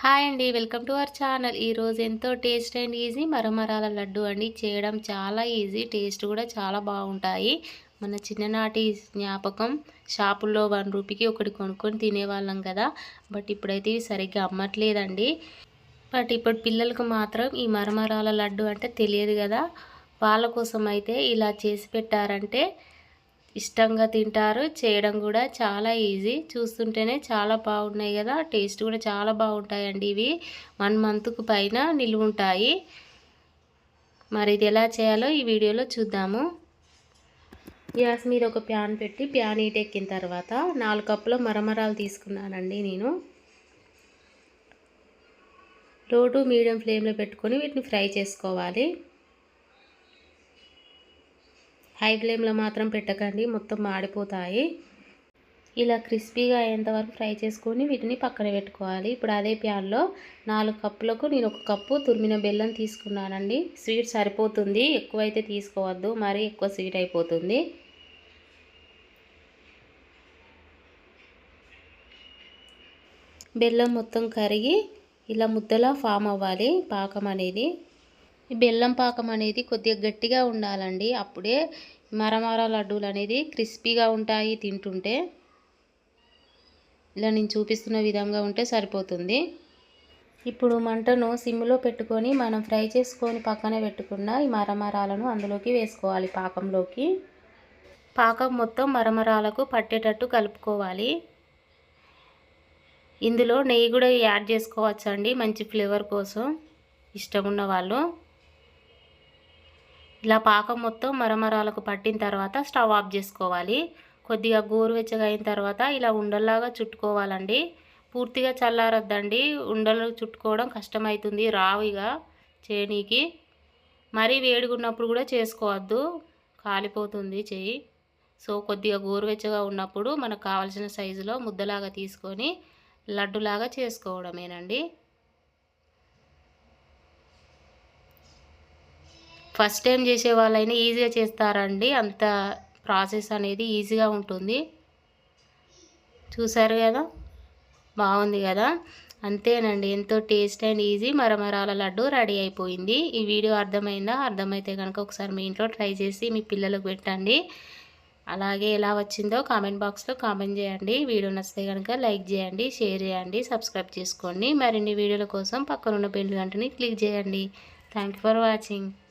Hi అండి welcome to our channel. ఈరోజు ఎంతో టేస్ట్ అండ్ ఈజీ మరమరాల లడ్డు అండి. చేయడం చాలా ఈజీ టేస్ట్ కూడా చాలా బాగుంటాయి. మన చిన్ననాటి జ్ఞాపకం షాపుల్లో వన్ రూపీకి ఒకటి కొనుక్కొని తినేవాళ్ళం కదా. బట్ ఇప్పుడైతే ఇవి సరిగ్గా అమ్మట్లేదండి. బట్ ఇప్పుడు పిల్లలకు మాత్రం ఈ మరమరాల లడ్డు అంటే తెలియదు కదా. వాళ్ళ కోసం అయితే ఇలా చేసి పెట్టారంటే ఇష్టంగా తింటారు. చేయడం కూడా చాలా ఈజీ. చూస్తుంటేనే చాలా బాగున్నాయి కదా. టేస్ట్ కూడా చాలా బాగుంటాయండి ఇవి. వన్ మంత్కు పైన నిలువ ఉంటాయి. మరి ఇది ఎలా చేయాలో ఈ వీడియోలో చూద్దాము. గ్యాస్ మీద ఒక ప్యాన్ పెట్టి ప్యాన్ ఎక్కిన తర్వాత నాలుగు కప్పుల మరమరాలు తీసుకున్నానండి నేను. లో టు మీడియం ఫ్లేమ్లో పెట్టుకొని వీటిని ఫ్రై చేసుకోవాలి. హై ఫ్లేమ్లో మాత్రం పెట్టకండి మొత్తం మాడిపోతాయి. ఇలా క్రిస్పీగా అయ్యేంతవరకు ఫ్రై చేసుకొని వీటిని పక్కన పెట్టుకోవాలి. ఇప్పుడు అదే ప్యాన్లో నాలుగు కప్పులకు నేను ఒక కప్పు తురిమిన బెల్లం తీసుకున్నానండి. స్వీట్ సరిపోతుంది ఎక్కువైతే తీసుకోవద్దు మరీ ఎక్కువ స్వీట్ అయిపోతుంది. బెల్లం మొత్తం కరిగి ఇలా ముద్దలా ఫామ్ అవ్వాలి పాకం అనేది. ఈ బెల్లం పాకం అనేది కొద్దిగా గట్టిగా ఉండాలండి. అప్పుడే మరమర లడ్డూలు అనేది క్రిస్పీగా ఉంటాయి తింటుంటే. ఇలా నేను చూపిస్తున్న విధంగా ఉంటే సరిపోతుంది. ఇప్పుడు మంటను సిమ్లో పెట్టుకొని మనం ఫ్రై చేసుకొని పక్కన పెట్టుకున్న ఈ మరమరాలను అందులోకి వేసుకోవాలి పాకంలోకి. పాకం మొత్తం మరమరాలకు పట్టేటట్టు కలుపుకోవాలి. ఇందులో నెయ్యి కూడా యాడ్ చేసుకోవచ్చండి మంచి ఫ్లేవర్ కోసం. ఇష్టం ఉన్న వాళ్ళు. ఇలా పాకం మొత్తం మరమరాలకు పట్టిన తర్వాత స్టవ్ ఆఫ్ చేసుకోవాలి. కొద్దిగా గోరువెచ్చగా అయిన తర్వాత ఇలా ఉండల్లాగా చుట్టుకోవాలండి. పూర్తిగా చల్లారద్దండి. ఉండలు చుట్టుకోవడం కష్టమవుతుంది రావిగా చేనీకి. మరీ వేడిగున్నప్పుడు కూడా చేసుకోవద్దు. కాలిపోతుంది చేయి. సో కొద్దిగా గోరువెచ్చగా ఉన్నప్పుడు మనకు కావాల్సిన సైజులో ముద్దలాగా తీసుకొని లడ్డులాగా చేసుకోవడమేనండి. ఫస్ట్ టైం చేసే వాళ్ళైనా ఈజీగా చేస్తారండి. అంత ప్రాసెస్ అనేది ఈజీగా ఉంటుంది. చూసారు కదా? బాగుంది కదా? అంతేనండి. ఎంతో టేస్ట్ అండ్ ఈజీ మరమరాల లడ్డు రెడీ అయిపోయింది. ఈ వీడియో అర్థమైందా? అర్థమైతే కనుక ఒకసారి మీ ఇంట్లో ట్రై చేసి మీ పిల్లలకు పెట్టండి. అలాగే ఎలా వచ్చిందో కామెంట్ బాక్స్లో కామెంట్ చేయండి. వీడియో నచ్చితే కనుక లైక్ చేయండి షేర్ చేయండి సబ్స్క్రైబ్ చేసుకోండి. మరిన్ని వీడియోల కోసం పక్కనున్న బెల్ గంటని క్లిక్ చేయండి. Thank for watching.